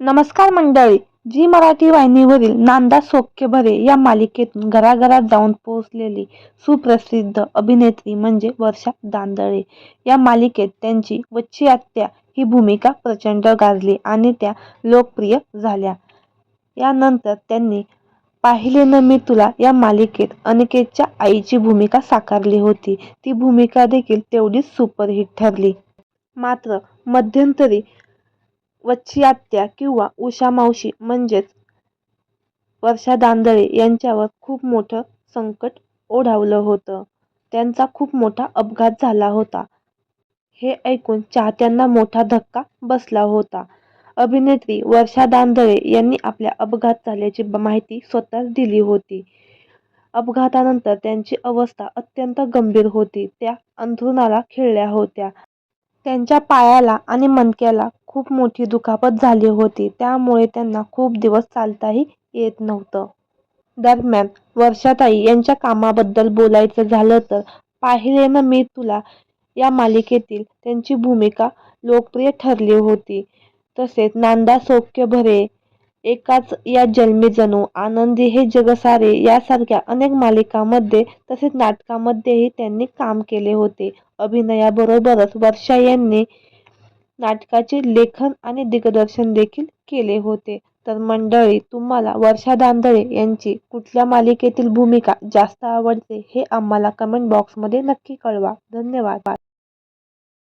नमस्कार मंडळी. जी मराठी वाहिनीवरील नांदा सौख्य भरे या मालिकेतून घराघरात जाऊन पोहोचलेली सुप्रसिद्ध अभिनेत्री म्हणजे वर्षा दांदळे. या मालिकेत त्यांची वच्ची आत्या ही भूमिका प्रचंड गाजली आणि त्या लोकप्रिय झाल्या. यानंतर त्यांनी पाहिले न मी तुला या मालिकेत अनिकेतच्या आईची भूमिका साकारली होती. ती भूमिका देखील तेवढीच सुपरहिट ठरली. मात्र मध्यंतरी वच्छी आत्या किंवा उषा मावशी म्हणजेच वर्षा दांदळे यांच्यावर खूप मोठं संकट ओढावलं होतं. त्यांचा खूप मोठा अपघात झाला होता. हे ऐकून चाहत्यांना मोठा धक्का बसला होता. अभिनेत्री वर्षा दांदळे यांनी आपल्या अपघात झाल्याची माहिती स्वतःच दिली होती. अपघातानंतर त्यांची अवस्था अत्यंत गंभीर होती. त्या अंथरुणाला खिळल्या होत्या. त्यांच्या पायाला आणि मणक्याला खूप मोठी दुखापत झाली होती. त्यामुळे त्यांना खूप दिवस चालताही येत नव्हतं. दरम्यान वर्षाताई यांच्या कामाबद्दल बोलायचं झालं तर पाहिले ना मी तुला या मालिकेतील त्यांची भूमिका लोकप्रिय ठरली होती. तसेच नांदा सौख्य भरे एकाच या जन्मी जणू आनंदी हे जगसारे यासारख्या अनेक मालिकांमध्ये तसेच नाटकामध्येही त्यांनी काम केले होते. अभिनयाबरोबरच वर्षा यांनी नाटकाचे लेखन आणि दिग्दर्शन देखील केले होते. तर मंडळी तुम्हाला वर्षा दांदळे यांची कुठल्या मालिकेतील भूमिका जास्त आवडते हे आम्हाला कमेंट बॉक्समध्ये नक्की कळवा. धन्यवाद.